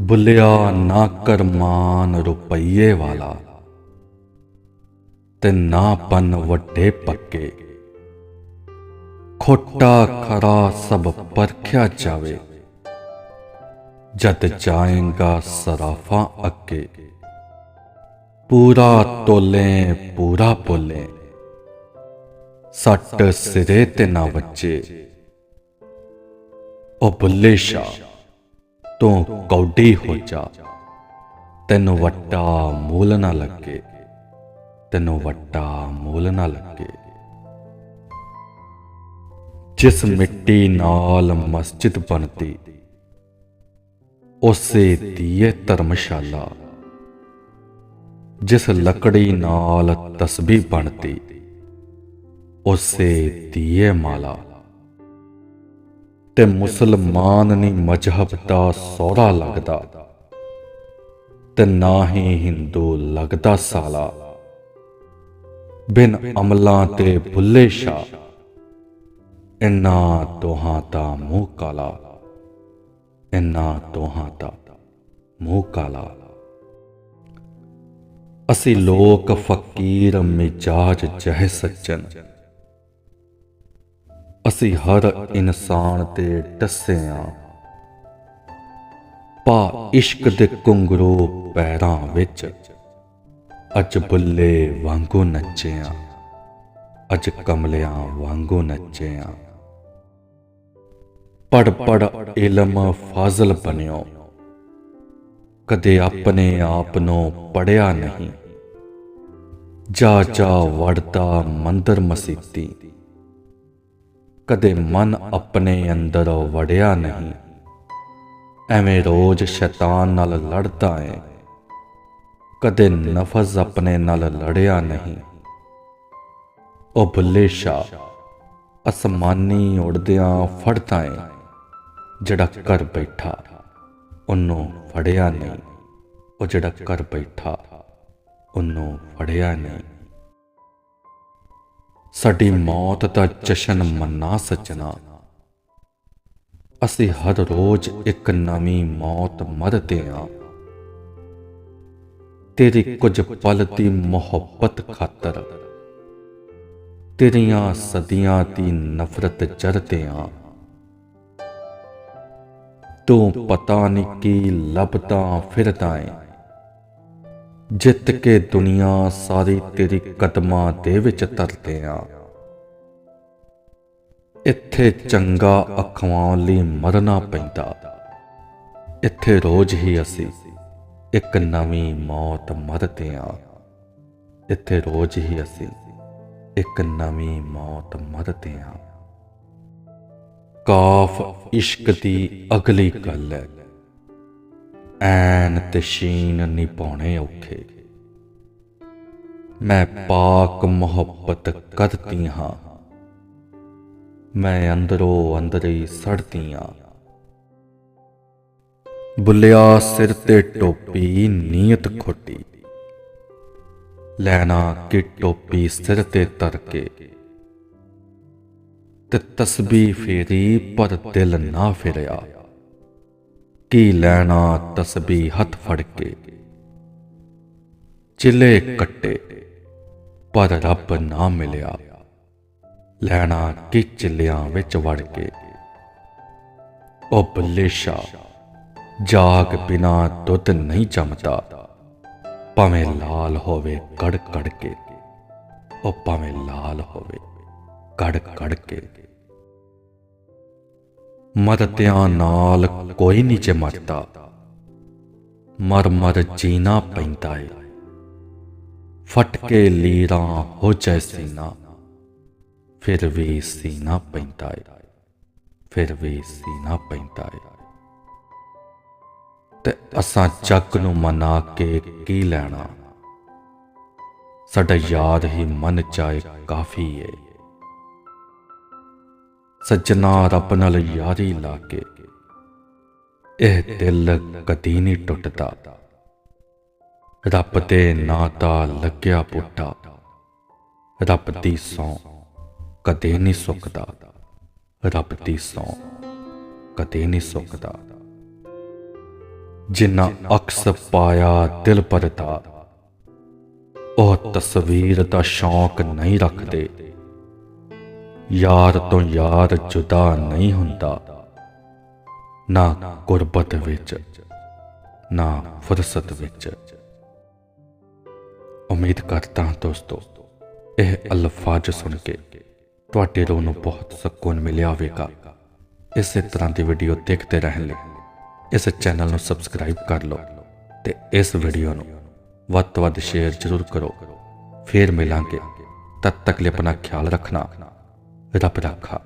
ਬੁੱਲਿਆ ਨਾ ਕਰਮਾਨ ਰੁਪਈਏ ਵਾਲਾ ਤੇ ਨਾ ਪਨ ਵੱਡੇ ਪੱਕੇ। ਖੋਟਾ ਖਰਾ ਸਭ ਪਰਖਿਆ ਜਾਵੇ, ਜਦ ਜਾਏਗਾ ਸਰਾਫਾਂ ਅੱਗੇ ਪੂਰਾ ਤੋਲੇ, ਪੂਰਾ ਬੋਲੇ, ਸੱਟ ਸਿਰੇ ਤੇ ਨਾ ਵੱਜੇ। ਉਹ ਬੁੱਲੇ ਸ਼ਾਹ। ਤੂੰ ਕੌਡੀ ਹੋ ਜਾ। ਤੈਨੂੰ ਵੱਟਾ ਮੂਲ ਨਾ ਲੱਗੇ। ਤੈਨੂੰ ਵੱਟਾ ਮੂਲ ਨਾ ਲੱਗੇ। ਜਿਸ ਮਿੱਟੀ ਨਾਲ ਮਸਜਿਦ ਬਣਦੀ, ਉਸੇ ਦੀਏ ਧਰਮਸ਼ਾਲਾ। ਜਿਸ ਲੱਕੜੀ ਨਾਲ ਤਸਬੀਹ ਬਣਦੀ, ਉਸੇ ਦੀਏ ਮਾਲਾ। ਤੇ ਮੁਸਲਮਾਨ ਨਹੀਂ ਮਜਹਬ ਦਾ ਸੋਹਰਾ ਲੱਗਦਾ ਤੇ ਨਾ ਹੀ ਹਿੰਦੂ ਲੱਗਦਾ ਸਾਲਾ। ਬਿਨ ਅਮਲਾਂ ਤੇ ਭੁੱਲੇ ਸ਼ਾ, ਇਨਾ ਦੋਹਾਂ ਦਾ ਮੂੰਹ ਕਾਲਾ, ਇਨਾ ਦੋਹਾਂ ਦਾ ਮੂੰਹ ਕਾਲਾ। ਅਸੀਂ ਲੋਕ ਫਕੀਰ ਮਿਜਾਜ ਜਹ ਸੱਜਣ ਅਸੀਂ ਹਰ ਇਨਸਾਨ ਤੇ ਟੱਸੇ ਆਂ ਪਾ ਇਸ਼ਕ ਦੇ ਕੁੰਗਰੂ ਪੈਰਾਂ ਵਿੱਚ, ਅੱਜ ਬੁੱਲੇ ਵਾਂਗੂ ਨੱਚੇ ਆਂ ਅੱਜ ਕਮਲਿਆਂ ਵਾਂਗੂ ਨੱਚੇ ਆਂ ਪੜ ਪੜ ਇਲਮ ਫਾਜ਼ਲ ਬਣਿਓ, ਕਦੇ ਆਪਣੇ ਆਪ ਨੂੰ ਪੜਿਆ ਨਹੀਂ। ਜਾ ਜਾ ਵੜਦਾ ਮੰਦਰ ਮਸੀਤੀ। ਕਦੇ ਮਨ ਆਪਣੇ ਅੰਦਰ ਵੜਿਆ ਨਹੀਂ। ਐਵੇਂ ਰੋਜ਼ ਸ਼ੈਤਾਨ ਨਾਲ ਲੜਦਾ ਏ। ਕਦੇ ਨਫਸ ਆਪਣੇ ਨਾਲ ਲੜਿਆ ਨਹੀਂ। ਉਹ ਬੁੱਲੇ ਸ਼ਾ ਅਸਮਾਨੀ ਉੜਦਿਆਂ ਫੜਦਾ ਏ, ਜਿਹੜਾ ਘਰ ਬੈਠਾ, ਉਹਨੂੰ ਫੜਿਆ ਨਹੀਂ। ਉਹ ਜਿਹੜਾ ਘਰ ਬੈਠਾ, ਉਹਨੂੰ ਫੜਿਆ ਨਹੀਂ। ਸਾਡੀ ਮੌਤ ਦਾ ਜਸ਼ਨ ਮੰਨਾ ਸੱਜਣਾ। ਅਸੀਂ ਹਰ ਰੋਜ਼ ਇੱਕ ਨਵੀਂ ਮੌਤ ਮਰਦੇ ਆਂ ਤੇਰੀ ਕੁਝ ਪਲ ਦੀ ਮੁਹੱਬਤ ਖਾਤਰ ਤੇਰੀਆਂ ਸਦੀਆਂ ਦੀ ਨਫ਼ਰਤ ਜਰਦੇ ਆਂ ਤੂੰ ਪਤਾ ਨਹੀਂ ਕੀ ਲੱਭਦਾ ਫਿਰਦਾ ਏ। ਜਿੱਤ ਕੇ ਦੁਨੀਆ ਸਾਰੀ ਤੇਰੀ ਕਦਮਾਂ ਦੇ ਵਿੱਚ ਤਰਦੇ ਆ। ਇੱਥੇ ਚੰਗਾ ਅਖਵਾਉਣ ਲਈ ਮਰਨਾ ਪੈਂਦਾ। ਇੱਥੇ ਰੋਜ਼ ਹੀ ਅਸੀਂ ਇੱਕ ਨਵੀਂ ਮੌਤ ਮਰਦੇ ਆ। ਇੱਥੇ ਰੋਜ਼ ਹੀ ਅਸੀਂ ਇੱਕ ਨਵੀਂ ਮੌਤ ਮਰਦੇ ਆ। ਕਾਫ ਇਸ਼ਕ ਦੀ ਅਗਲੀ ਗੱਲ ਹੈ। ਐਨ ਤੇ ਸ਼ੀਨ ਨਿਭਾਉਣੇ ਔਖੇ। ਮੈਂ ਪਾਕ ਮੁਹੱਬਤ ਕਰਦੀ ਹਾਂ। ਮੈਂ ਅੰਦਰੋਂ ਅੰਦਰ ਹੀ ਸੜਦੀ ਹਾਂ। ਬੁੱਲਿਆ ਸਿਰ ਤੇ ਟੋਪੀ ਨੀਅਤ ਖੋਟੀ। ਲੈਣਾ ਕਿ ਟੋਪੀ ਸਿਰ ਤੇ ਤਰ ਕੇ ਤੇ ਤਸਬੀਹ ਫੇਰੀ ਪਰ ਦਿਲ ਨਾ ਫਿਰਿਆ। ਕੀ ਲੈਣਾ ਤਸਬੀ ਹੱਥ ਫੜ ਕੇ। ਚਿੱਲੇ ਕੱਟੇ, ਪਰ ਰੱਬ ਨਾ ਮਿਲਿਆ। ਲੈਣਾ ਕਿ ਚਿਲਿਆਂ ਵਿੱਚ ਵੜ ਕੇ। ਉਹ ਬੱਲੇ ਸ਼ਾ ਜਾਗ ਬਿਨਾ ਦੁੱਧ ਨਹੀਂ ਜੰਮਦਾ। ਭਾਵੇਂ ਲਾਲ ਹੋਵੇ ਕੜ ਕੜ ਕੇ, ਉਹ ਭਾਵੇਂ ਲਾਲ ਹੋਵੇ ਕੜ ਕੜ ਕੇ। ਮਰਦਿਆਂ ਨਾਲ ਕੋਈ ਨਹੀਂ ਜੇ ਮਰਦਾ। ਮਰ ਮਰ ਜੀਣਾ ਪੈਂਦਾ ਏ। ਫਟ ਕੇ ਲੀਰਾਂ ਹੋ ਜਾਏ ਸੀਨਾ। ਫਿਰ ਵੀ ਸੀਨਾ ਪੈਂਦਾ ਏ। ਫਿਰ ਵੀ ਸੀਨਾ ਪੈਂਦਾ ਏ। ਤੇ ਅਸਾਂ ਜੱਗ ਨੂੰ ਮਨਾ ਕੇ ਕੀ ਲੈਣਾ? ਸਾਡਾ ਯਾਦ ਹੀ ਮਨ ਚਾਏ ਕਾਫੀ ਏ। ਸੱਜਣਾ ਰੱਬ ਨਾਲ ਯਾਰੀ ਲਾ ਕੇ। ਇਹ ਦਿਲ ਕਦੀ ਨਹੀਂ ਟੁੱਟਦਾ। ਰੱਬ ਦੇ ਨਾਂ ਦਾ ਲੱਗਿਆ ਪੁੱਟਾ ਰੱਬ ਦੀ ਸੌ ਕਦੇ ਨਹੀਂ ਸੁੱਕਦਾ। ਰੱਬ ਦੀ ਸੌ ਕਦੇ ਨਹੀਂ ਸੁੱਕਦਾ। ਜਿੰਨਾ ਅਕਸ ਪਾਇਆ ਦਿਲ ਪਰਤਾ ਉਹ ਤਸਵੀਰ ਦਾ ਸ਼ੌਕ ਨਹੀਂ ਰੱਖਦੇ। ਯਾਰ ਤੋਂ ਯਾਰ ਜੁਦਾ ਨਹੀਂ ਹੁੰਦਾ। ਨਾ ਗੁਰਬਤ ਵਿੱਚ, ਨਾ ਫੁਰਸਤ ਵਿੱਚ। ਉਮੀਦ ਕਰਦਾ ਹਾਂ ਦੋਸਤੋ, ਇਹ ਅਲਫਾਜ਼ ਸੁਣ ਕੇ ਤੁਹਾਡੇ ਰੂਹ ਨੂੰ ਬਹੁਤ ਸਕੂਨ ਮਿਲਿਆ ਹੋਵੇਗਾ। ਇਸੇ ਤਰ੍ਹਾਂ ਦੀ ਵੀਡੀਓ ਦੇਖਦੇ ਰਹਿਣ ਲਈ ਇਸ ਚੈਨਲ ਨੂੰ ਸਬਸਕ੍ਰਾਈਬ ਕਰ ਲਓ ਤੇ ਇਸ ਵੀਡੀਓ ਨੂੰ ਵੱਧ ਤੋਂ ਵੱਧ ਸ਼ੇਅਰ ਜ਼ਰੂਰ ਕਰੋ। ਫੇਰ ਮਿਲਾਂਗੇ। ਤਦ ਤੱਕ ਲਈ ਆਪਣਾ ਖਿਆਲ ਰੱਖਣਾ। ਰੱਬ ਰੱਖਾ